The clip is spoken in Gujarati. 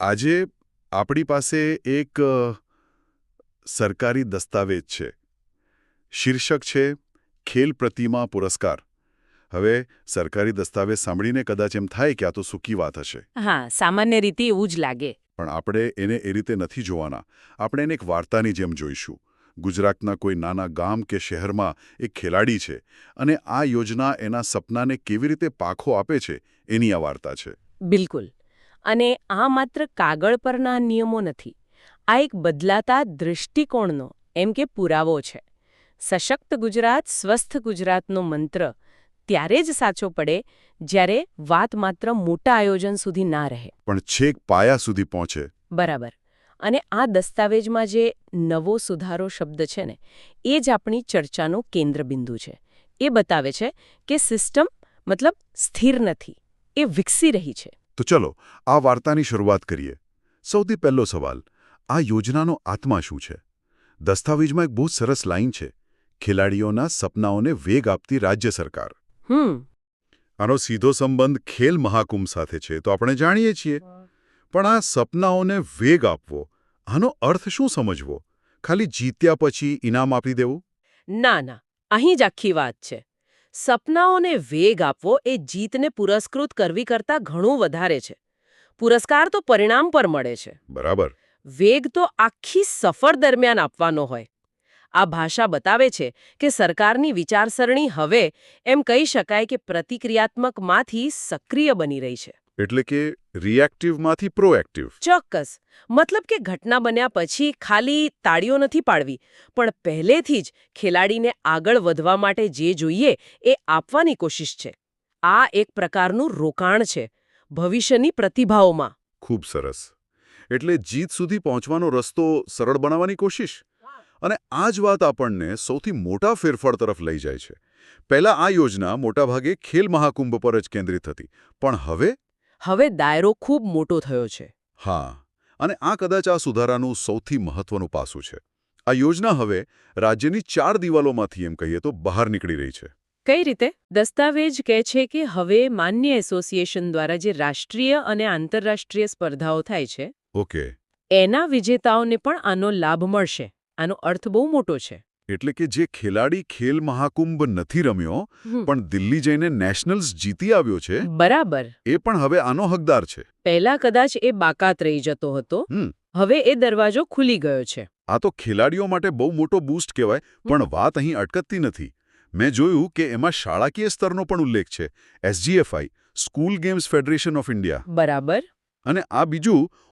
આજે આપણી પાસે એક સરકારી દસ્તાવેજ છે. શીર્ષક છે ખેલ પ્રતિમા પુરસ્કાર. હવે સરકારી દસ્તાવેજ સાંભળીને કદાચ એમ થાય કે આ તો સૂકી વાત હશે. હા સામાન્ય રીતે એવું જ લાગે. પણ આપણે એને એ રીતે નથી જોવાના. આપણે એને એક વાર્તાની જેમ જોઈશું. ગુજરાતના કોઈ નાના ગામ કે શહેરમાં એક ખેલાડી છે અને આ યોજના એના સપનાને કેવી રીતે પાખો આપે છે એની આ વાર્તા છે. બિલકુલ. અને આ માત્ર કાગળ પરના નિયમો નથી આ એક બદલાતા દૃષ્ટિકોણનો એમ કે પુરાવો છે. સશક્ત ગુજરાત સ્વસ્થ ગુજરાતનો મંત્ર ત્યારે જ સાચો પડે જ્યારે વાત માત્ર મોટા આયોજન સુધી ના રહે. પણ છેક પાયા સુધી પહોંચે. બરાબર. અને આ દસ્તાવેજમાં જે નવો સુધારો શબ્દ છે ને એ જ આપણી ચર્ચાનું કેન્દ્રબિંદુ છે. એ બતાવે છે કે સિસ્ટમ મતલબ સ્થિર નથી એ વિકસી રહી છે. તો ચલો આ વાર્તાની શરૂઆત કરીએ. સૌથી પહેલો સવાલ આ યોજનાનો આત્મા શું છે? દસ્તાવેજમાં એક બહુ સરસ લાઈન છે ખેલાડીઓના સપનાઓને વેગ આપતી રાજ્ય સરકાર. આનો સીધો સંબંધ ખેલ મહાકુંભ સાથે છે તો આપણે જાણીએ છીએ. પણ આ સપનાઓને વેગ આપવો આનો અર્થ શું સમજવો? ખાલી જીત્યા પછી ઇનામ આપી દેવું? ના ના અહીં જ આખી વાત છે. સપનાઓને વેગ આપવો એ જીતને પુરસ્કૃત કરવી કરતાં ઘણું વધારે છે. પુરસ્કાર તો પરિણામ પર મળે છે. બરાબર. વેગ તો આખી સફર દરમિયાન આપવાનો હોય. આ ભાષા બતાવે છે કે સરકારની વિચારસરણી હવે એમ કહી શકાય કે પ્રતિક્રિયાત્મકમાંથી સક્રિય બની રહી છે. એટલે કે રિએક્ટિવમાંથી પ્રોએક્ટિવ ચોક્કસ. મતલબ કે ઘટના બન્યા પછી ખાલી તાળીઓ નથી પાડવી પણ પહેલેથી જ ખેલાડીને આગળ વધવા માટે જે જોઈએ એ આપવાની કોશિશ છે. આ એક પ્રકારનું રોકાણ છે ભવિષ્યની પ્રતિભાઓમાં. ખૂબ સરસ. એટલે જીત સુધી પહોંચવાનો રસ્તો સરળ બનાવવાની કોશિશ? અને આ જ વાત આપણને સૌથી મોટા ફેરફાર તરફ લઈ જાય છે. પહેલા આ યોજના મોટાભાગે ખેલ મહાકુંભ પર જ કેન્દ્રિત હતી પણ હવે હવે દાયરો ખૂબ મોટો થયો છે. હા અને આ કદાચ આ સુધારાનું સૌથી મહત્વનું પાસું છે. આ યોજના હવે રાજ્યની ચાર દિવાલોમાંથી એમ કહીએ તો બહાર નીકળી રહી છે. કઈ રીતે? દસ્તાવેજ કહે છે કે હવે માન્ય એસોસિએશન દ્વારા જે રાષ્ટ્રીય અને આંતરરાષ્ટ્રીય સ્પર્ધાઓ થાય છે ઓકે. એના વિજેતાઓને પણ આનો લાભ મળશે. આનો અર્થ બહુ મોટો છે. એટલે કે જે ખેલાડી ખેલ મહાકુંભ નથી રમ્યો પણ દિલ્હી જઈને નેશનલ્સ જીતી આવ્યો છે બરાબર. એ પણ હવે આનો હકદાર છે. પહેલા કદાચ એ બાકાત રહી જતો હતો હવે એ દરવાજો ખુલી ગયો છે. આ તો ખેલાડીઓ માટે બહુ મોટો બૂસ્ટ કહેવાય પણ વાત અહીં અટકતી નથી. મેં જોયું કે એમાં શાળાકીય સ્તરનો પણ ઉલ્લેખ છે. SGFI school games federation of India બરાબર. અને આ બીજું